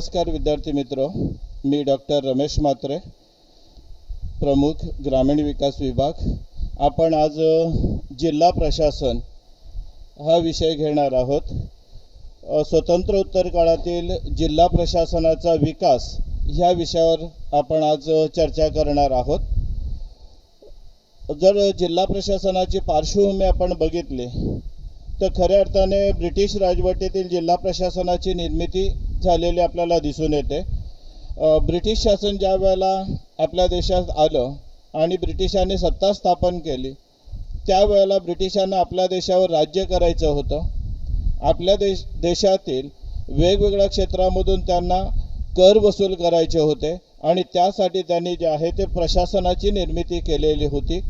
नमस्कार विद्यार्थी मित्र. मी डॉक्टर रमेश म्हात्रे प्रमुख ग्रामीण विकास विभाग. आपण आज जिल्हा प्रशासन हा विषय घेणार आहोत. स्वतंत्र उत्तर काळातील जिल्हा प्रशासनाचा विकास ह्या विषयावर आपण आज चर्चा करणार आहोत. जर जिल्हा प्रशासनाची पार्श्वभूमी आपण बघितली तर खऱ्या अर्थाने ब्रिटिश राजवटीतील जिल्हा प्रशासनाची निर्मिती झालेली आपल्याला दिसून येते. ब्रिटिश शासन ज्या वेळेला आपल्या देशात आलं आणि ब्रिटिशांनी सत्ता स्थापन केली त्यावेळेला ब्रिटिशांना आपल्या देशावर राज्य करायचं होतं. आपल्या देश देशातील वेगवेगळ्या क्षेत्रामधून त्यांना कर वसूल करायचे होते आणि त्यासाठी त्यांनी जे आहे ते प्रशासनाची निर्मिती केलेली होती.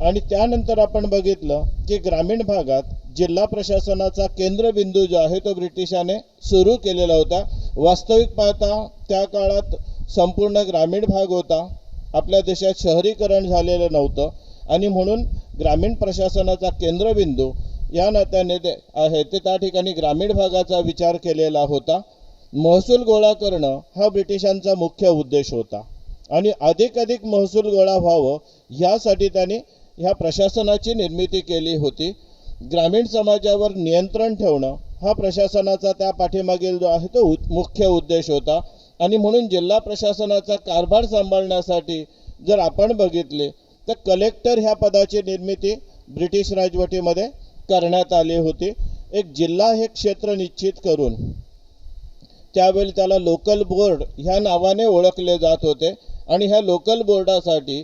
आणि त्यानंतर आपण बघितलं की ग्रामीण भागात जिल्हा प्रशासनाचा केंद्रबिंदू जो आहे तो ब्रिटिशाने सुरू केलेला होता. वास्तविक पाहता त्या काळात संपूर्ण ग्रामीण भाग होता. आपल्या देशात शहरीकरण झालेलं नव्हतं. आणि म्हणून ग्रामीण प्रशासनाचा केंद्रबिंदू या नात्याने ते आहे ते त्या ठिकाणी ग्रामीण भागाचा विचार केलेला होता. महसूल गोळा करणं हा ब्रिटिशांचा मुख्य उद्देश होता. आणि अधिक अधिक महसूल गोळा व्हावं ह्यासाठी त्यांनी ह्या प्रशासनाची निर्मिती केली होती. ग्रामीण समाजावर नियंत्रण ठेवणं हा प्रशासनाचा त्या पाठीमागील जो आहे तो मुख्य उद्देश होता. आणि म्हणून जिल्हा प्रशासनाचा कारभार सांभाळण्यासाठी जर आपण बघितले तर कलेक्टर ह्या पदाची निर्मिती ब्रिटिश राजवटीमध्ये करण्यात आली होती. एक जिल्हा हे क्षेत्र निश्चित करून त्यावेळी त्याला लोकल बोर्ड ह्या नावाने ओळखले जात होते. आणि ह्या लोकल बोर्डासाठी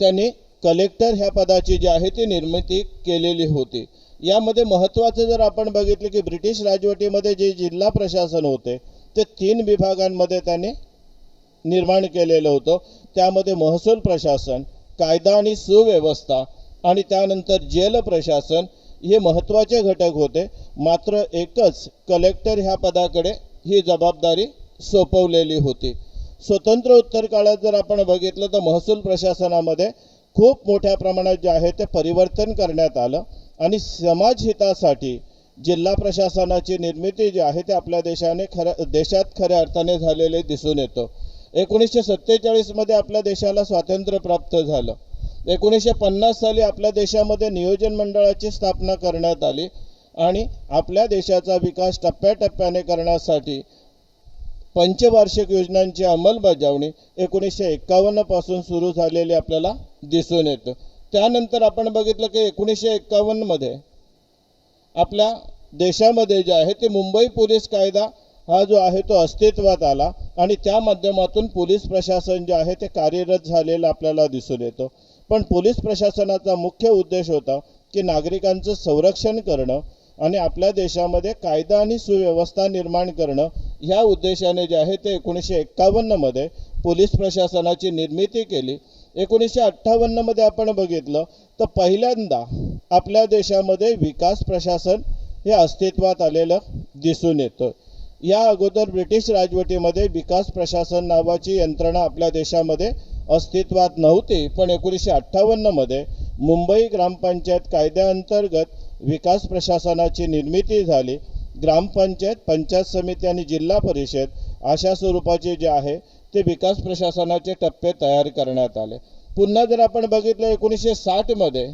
त्यांनी कलेक्टर ह्या पदाची जी आहे ती निर्मिती केलेली होती. यामध्ये महत्त्वाचं जर आपण बघितलं की ब्रिटिश राजवटीमध्ये जे जिल्हा प्रशासन होते ते तीन विभागांमध्ये त्यांनी निर्माण केलेलं होतं. त्यामध्ये महसूल प्रशासन कायदा आणि सुव्यवस्था आणि त्यानंतर जेल प्रशासन हे महत्त्वाचे घटक होते. मात्र एकच कलेक्टर ह्या पदाकडे ही जबाबदारी सोपवलेली होती. स्वतंत्र उत्तर काळात जर आपण बघितलं तर महसूल प्रशासनामध्ये खूप मोठ्या प्रमाणात जे आहे ते परिवर्तन करण्यात आलं. आणि समाजहितासाठी जिल्हा प्रशासनाची निर्मिती जी आहे ते आपल्या देशाने खऱ्या देशात खऱ्या अर्थाने झालेले दिसून येतं. एकोणीसशे सत्तेचाळीसमध्ये आपल्या देशाला स्वातंत्र्य प्राप्त झालं. एकोणीसशे पन्नास साली आपल्या देशामध्ये नियोजन मंडळाची स्थापना करण्यात आली. आणि आपल्या देशाचा विकास टप्प्याटप्प्याने करण्यासाठी पंचवार्षिक योजनांची अंमलबजावणी एकोणीसशे एक्कावन्नपासून सुरू झालेली आपल्याला दिसून येतं. त्यानंतर आपण बघितलं की एकोणीसशे एक्कावन्नमध्ये आपल्या देशामध्ये जे आहे ते मुंबई पोलीस कायदा हा जो आहे तो अस्तित्वात आला आणि त्या माध्यमातून पोलीस प्रशासन जे आहे ते कार्यरत झालेलं आपल्याला दिसून येतं. पण पोलीस प्रशासनाचा मुख्य उद्देश होता की नागरिकांचं संरक्षण करणं आणि आपल्या देशामध्ये कायदा आणि सुव्यवस्था निर्माण करणं ह्या उद्देशाने जे आहे ते एकोणीसशे एक्कावन्नमध्ये पोलीस प्रशासनाची निर्मिती केली. एकोणीसशे अठ्ठावन्नमध्ये आपण बघितलं तर पहिल्यांदा आपल्या देशामध्ये विकास प्रशासन हे अस्तित्वात आलेलं दिसून येतं. या अगोदर ब्रिटिश राजवटीमध्ये विकास प्रशासन नावाची यंत्रणा आपल्या देशामध्ये अस्तित्वात नव्हती पण एकोणीसशे अठ्ठावन्नमध्ये मुंबई ग्रामपंचायत कायद्याअंतर्गत विकास प्रशासनाची निर्मिती झाली. ग्रामपंचायत पंचायत समिती आणि जिल्हा परिषद अशा स्वरूपाचे जे आहे ते विकास प्रशासनाचे टप्पे तयार करण्यात आले. पुन्हा जर आपण बघितलं एकोणीसशे साठमध्ये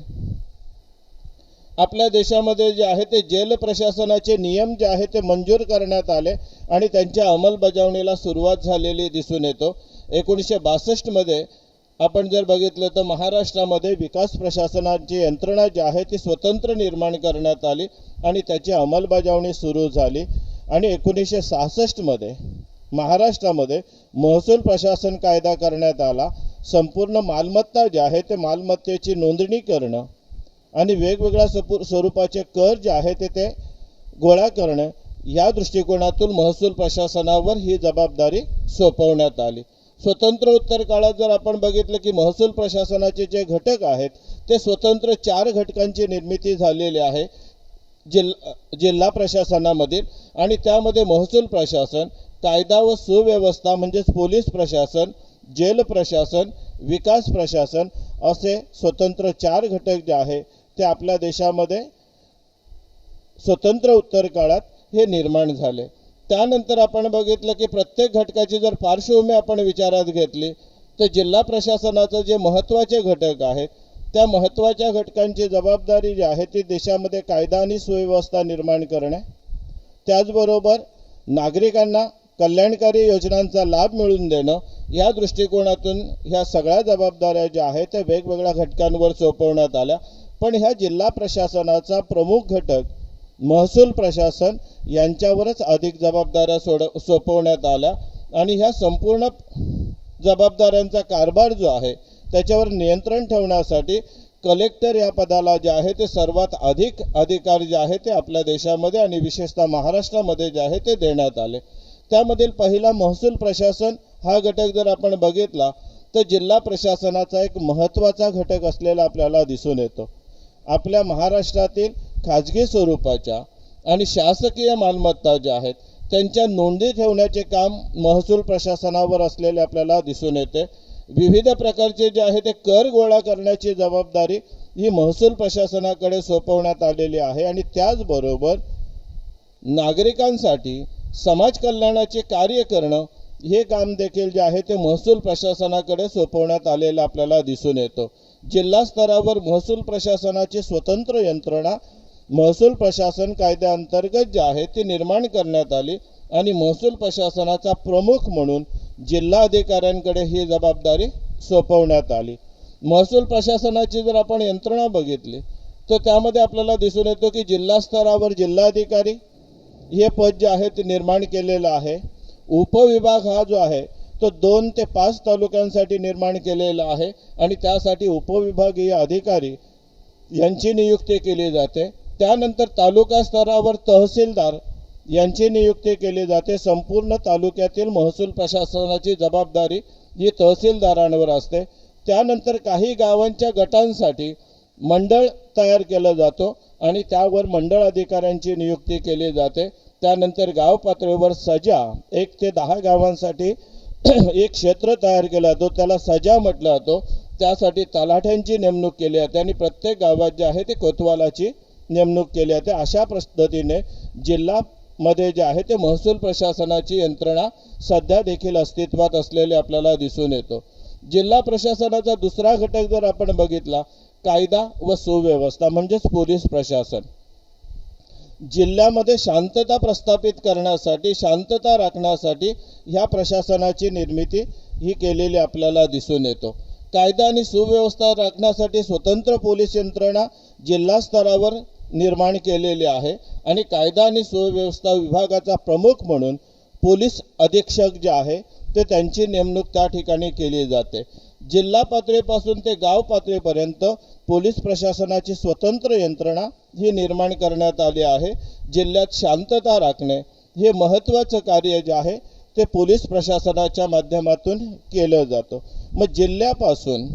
आपल्या देशामध्ये जे आहे ते जेल प्रशासनाचे नियम जे आहे ते मंजूर करण्यात आले आणि त्यांच्या अंमलबजावणीला सुरुवात झालेली दिसून येतो. एकोणीसशे बासष्टमध्ये आपण जर बघितलं तर महाराष्ट्रामध्ये विकास प्रशासनाची यंत्रणा जी आहे ती स्वतंत्र निर्माण करण्यात आली आणि त्याची अंमलबजावणी सुरू झाली. आणि एकोणीसशे सहासष्टमध्ये महाराष्ट्रामध्ये महसूल प्रशासन कायदा करण्यात आला. संपूर्ण मालमत्ता जी आहे ते मालमत्तेची नोंदणी करणं आणि वेगवेगळ्या सपू स्वरूपाचे कर जे आहे ते ते गोळा करणं या दृष्टिकोनातून महसूल प्रशासनावर ही जबाबदारी सोपवण्यात आली. स्वतंत्र उत्तर काळात जर आपण बघितलं की महसूल प्रशासनाचे जे घटक आहेत ते स्वतंत्र चार घटकांची निर्मिती झालेली आहे जिल्हा जिल्हा प्रशासनामधील आणि त्यामध्ये महसूल प्रशासन कायदा व सुव्यवस्था म्हणजेच पोलीस प्रशासन जेल प्रशासन विकास प्रशासन असे स्वतंत्र चार घटक जे आहे ते आपल्या देशामध्ये स्वतंत्र उत्तर काळात हे निर्माण झाले. त्यानंतर आपण बघितलं की प्रत्येक घटकाची जर पार्श्वभूमी आपण विचारात घेतली तर जिल्हा प्रशासनाचं जे महत्त्वाचे घटक आहेत त्या महत्त्वाच्या घटकांची जबाबदारी जी आहे ती देशामध्ये कायदा आणि सुव्यवस्था निर्माण करणे त्याचबरोबर नागरिकांना कल्याणकारी योजनांचा लाभ मिळवून देणं या दृष्टिकोनातून ह्या सगळ्या जबाबदाऱ्या ज्या आहेत त्या वेगवेगळ्या घटकांवर सोपवण्यात आल्या. पण ह्या जिल्हा प्रशासनाचा प्रमुख घटक महसूल प्रशासन यांच्यावरच अधिक जबाबदाऱ्या सोड सोपवण्यात आल्या. आणि ह्या संपूर्ण जबाबदाऱ्यांचा कारभार जो आहे त्याच्यावर नियंत्रण ठेवण्यासाठी कलेक्टर या पदाला जे आहे ते सर्वात अधिक अधिकार जे आहे ते आपल्या देशामध्ये आणि विशेषतः महाराष्ट्रामध्ये जे आहे ते देण्यात आले. त्यामधील पहिला महसूल प्रशासन हा घटक जर आपण बघितला तर जिल्हा प्रशासनाचा एक महत्त्वाचा घटक असलेला आपल्याला दिसून येतो. आपल्या महाराष्ट्रातील खाजगी स्वरूपाच्या आणि शासकीय मालमत्ता ज्या आहेत त्यांच्या नोंदी ठेवण्याचे काम महसूल प्रशासनावर असलेले आपल्याला दिसून येते. विविध प्रकारचे जे आहे ते कर गोळा करण्याची जबाबदारी ही महसूल प्रशासनाकडे सोपवण्यात आलेली आहे आणि त्याचबरोबर नागरिकांसाठी समाज कल्याणाचे कार्य करणं हे काम देखील जे आहे ते महसूल प्रशासनाकडे सोपवण्यात आलेलं आपल्याला दिसून येतं. जिल्हा स्तरावर महसूल प्रशासनाची स्वतंत्र यंत्रणा महसूल प्रशासन कायद्याअंतर्गत जे आहे ती निर्माण करण्यात आली आणि महसूल प्रशासनाचा प्रमुख म्हणून जिल्हा अधिकाऱ्यांकडे ही जबाबदारी सोपवण्यात आली. महसूल प्रशासनाची जर आपण यंत्रणा बघितली तर त्यामध्ये आपल्याला दिसून येतो की जिल्हा स्तरावर जिल्हाधिकारी हे पद जे आहे ते निर्माण केलेलं आहे. उपविभाग हा जो आहे तो दोन ते पाच तालुक्यांसाठी निर्माण केलेला आहे आणि त्यासाठी उपविभागीय अधिकारी यांची नियुक्ती केली जाते. त्यानंतर तालुका स्तरावर तहसीलदार यांची नियुक्ती केली जाते. संपूर्ण तालुक्यातील महसूल प्रशासनाची जबाबदारी ही तहसीलदारांवर असते. त्यानंतर काही गावांच्या गटांसाठी मंडळ तयार केला जातो आणि त्यावर मंडळ अधिकाऱ्यांची नियुक्ती केली जाते. त्यानंतर गाव पातळीवर सजा एक ते दहा गावांसाठी एक क्षेत्र तयार केला जातो. त्याला सजा म्हटलं जातो. त्यासाठी तलाठ्यांची नेमणूक केली जाते आणि प्रत्येक गावात जे आहे ते कोतवालाची नेमणूक केली जाते अशा पद्धतीने जिल्हा मध्ये जे आहे ते महसूल प्रशासनाची यंत्रणा सध्या देखील अस्तित्वात असलेले आपल्याला दिसून येतो. जिल्हा प्रशासनाचा दुसरा घटक जर आपण बघितला कायदा व सुव्यवस्था म्हणजेच पोलीस प्रशासन. जिल्ह्यामध्ये शांतता प्रस्थापित करण्यासाठी शांतता राखण्यासाठी ह्या प्रशासनाची निर्मिती ही केलेली आपल्याला दिसून येतो. कायदा आणि सुव्यवस्था राखण्यासाठी स्वतंत्र पोलीस यंत्रणा जिल्हा स्तरावर निर्माण केलेली आहे आणि कायदा आणि सुव्यवस्था विभागाचा प्रमुख म्हणून पोलीस अधीक्षक जे आहे ते त्यांची नेमणूक त्या ठिकाणी केली जाते. जिल्हा पातळीपासून ते गाव पातळीपर्यंत पोलीस प्रशासनाची स्वतंत्र यंत्रणा ही निर्माण करण्यात आली आहे. जिल्ह्यात शांतता राखणे हे महत्त्वाचं कार्य जे आहे ते पोलीस प्रशासनाच्या माध्यमातून केलं जातं. मग जिल्ह्यापासून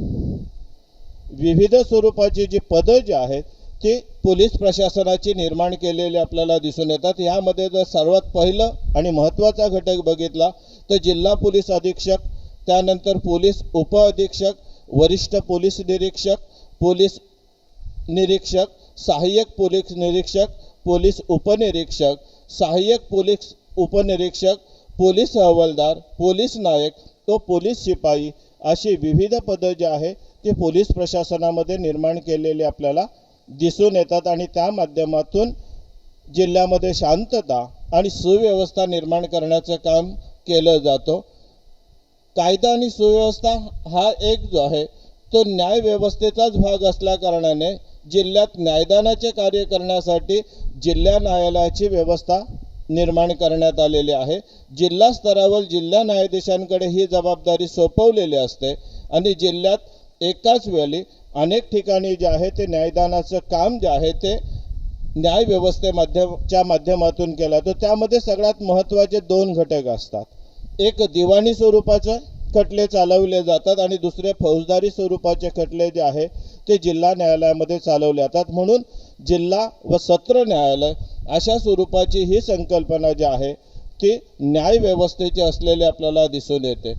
विविध स्वरूपाची जी पदं जी आहेत ती पोलीस प्रशासनाची निर्माण केलेली आपल्याला दिसून येतात. यामध्ये जर सर्वात पहिलं आणि महत्त्वाचा घटक बघितला तर जिल्हा पोलीस अधीक्षक त्यानंतर पोलीस उपअधीक्षक वरिष्ठ पोलीस निरीक्षक पोलीस निरीक्षक सहाय्यक पोलीस निरीक्षक पोलीस उपनिरीक्षक सहाय्यक पोलीस उपनिरीक्षक पोलीस हवालदार पोलीस नायक तो पोलीस शिपाई अशी विविध पदं जी आहे ती पोलीस प्रशासनामध्ये निर्माण केलेली आपल्याला दिसून येतात आणि त्या माध्यमातून जिल्ह्यामध्ये शांतता आणि सुव्यवस्था निर्माण करण्याचं काम केलं जातं. कायदा आणि सुव्यवस्था हा एक जो आहे तो न्यायव्यवस्थेचाच भाग असल्या कारणाने जिल्ह्यात न्यायदानाचे कार्य करण्यासाठी जिल्हा न्यायालयाची व्यवस्था निर्माण करण्यात आलेली आहे. जिल्हा स्तरावर जिल्हा न्यायाधीशांकडे ही जबाबदारी सोपवलेली असते आणि जिल्ह्यात एकाच वेळी अनेक ठिकाणी जे आहे ते न्यायदानाचं काम जे आहे ते न्याय माध्यमातून केलं तर त्यामध्ये सगळ्यात महत्त्वाचे दोन घटक असतात. एक दिवाणी स्वरूपाचं खटले चालवले जातात आणि दुसरे फौजदारी स्वरूपाचे खटले जे आहे ते जिल्हा न्यायालयामध्ये चालवले जातात. म्हणून जिल्हा व सत्र न्यायालय अशा स्वरूपाची ही संकल्पना जी आहे ती न्यायव्यवस्थेची असलेली आपल्याला दिसून येते.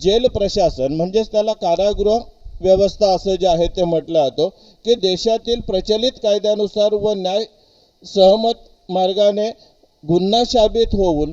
जेल प्रशासन म्हणजेच त्याला कारागृह व्यवस्था असं जे आहे ते म्हटलं जातं की देशातील प्रचलित कायद्यानुसार व न्याय सहमत मार्गाने गुन्हा साबित होऊन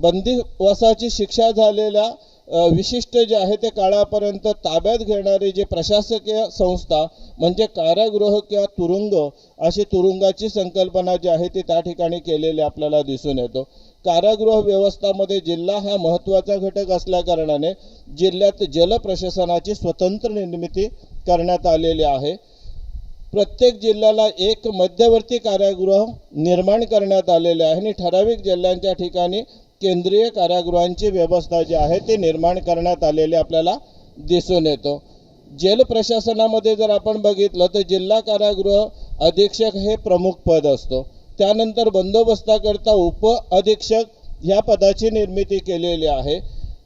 बंदिवासाची शिक्षा झालेल्या विशिष्ट जे आहे ते काळापर्यंत ताब्यात घेणारी जी प्रशासकीय संस्था म्हणजे कारागृह किंवा तुरुंग अशी तुरुंगाची संकल्पना जी आहे ती त्या ठिकाणी केलेली आपल्याला दिसून येतो. कारागृह व्यवस्थामध्ये जिल्हा हा महत्त्वाचा घटक असल्याकारणाने जिल्ह्यात जल प्रशासनाची स्वतंत्र निर्मिती करण्यात आलेली आहे. प्रत्येक जिल्ह्याला एक मध्यवर्ती कारागृह निर्माण करण्यात आलेले आहे आणि ठराविक जिल्ह्यांच्या ठिकाणी केंद्रीय कारागृहांची व्यवस्था जी आहे ती निर्माण करण्यात आलेली आपल्याला दिसून येतो. जेल प्रशासनामध्ये जर आपण बघितलं तर जिल्हा कारागृह अधीक्षक हे प्रमुख पद असतो. त्यानंतर बंदोबस्ताकरता उप अधीक्षक ह्या पदाची निर्मिती केलेली आहे.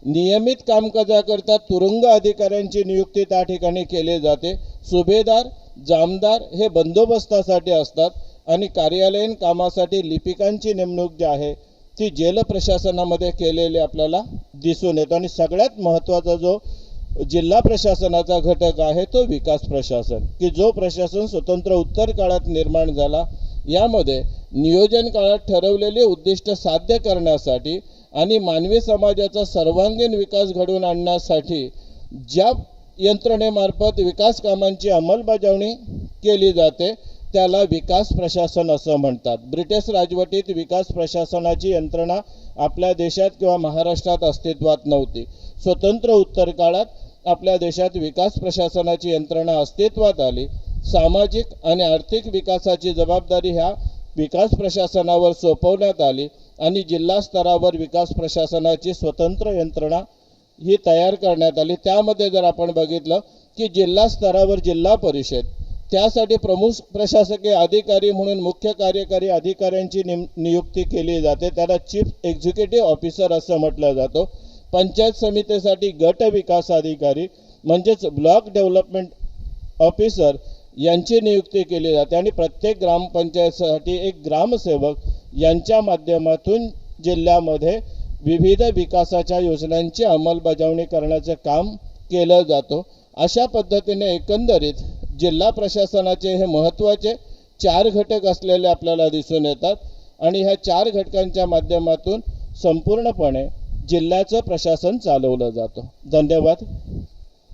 नियमित कामकाजाकरता तुरुंग अधिकाऱ्यांची नियुक्ती त्या ठिकाणी केली जाते. सुभेदार जामदार हे बंदोबस्तासाठी असतात आणि कार्यालयीन कामासाठी लिपिकांची नेमणूक जी आहे ती जेल प्रशासनामध्ये केलेली आपल्याला दिसून येतो. आणि सगळ्यात महत्त्वाचा जो जिल्हा प्रशासनाचा घटक आहे तो विकास प्रशासन. की जो प्रशासन स्वतंत्र उत्तर काळात निर्माण झाला यामध्ये नियोजन काळात ठरवलेले उद्दिष्ट साध्य करण्यासाठी आणि मानवी समाजाचा सर्वांगीण विकास घडवून आणण्यासाठी ज्या यंत्रणेमार्फत विकास कामांची अंमलबजावणी केली जाते त्याला विकास प्रशासन असं म्हणतात. ब्रिटिश राजवटीत विकास प्रशासनाची यंत्रणा आपल्या देशात किंवा महाराष्ट्रात अस्तित्वात नव्हती. स्वतंत्र उत्तर काळात आपल्या देशात विकास प्रशासनाची यंत्रणा अस्तित्वात आली. सामाजिक आणि आर्थिक विकासाची जबाबदारी ह्या विकास प्रशासनावर सोपवण्यात आली आणि जिल्हा स्तरावर विकास प्रशासनाची स्वतंत्र यंत्रणा ही तयार करण्यात आली. त्यामध्ये जर आपण बघितलं की जिल्हा स्तरावर जिल्हा परिषद त्यासाठी प्रमुख प्रशासकीय अधिकारी म्हणून मुख्य कार्यकारी अधिकाऱ्यांची निम नियुक्ती केली जाते. त्याला चीफ एक्झिक्युटिव्ह ऑफिसर असं म्हटलं जातं. पंचायत समितीसाठी गट विकास अधिकारी म्हणजेच ब्लॉक डेव्हलपमेंट ऑफिसर यांची नियुक्ती केली जाते. आणि प्रत्येक ग्रामपंचायतीसाठी एक ग्रामसेवक यांच्या माध्यमातून जिल्ह्यामध्ये विविध विकासाच्या योजनांची अंमलबजावणी करण्याचं काम केलं जातं. अशा पद्धतीने एकंदरीत जिल्हा प्रशासनाचे हे महत्त्वाचे चार घटक असलेले आपल्याला दिसून येतात. आणि ह्या चार घटकांच्या माध्यमातून संपूर्णपणे जिल्ह्याचं प्रशासन चालवलं जातं. धन्यवाद.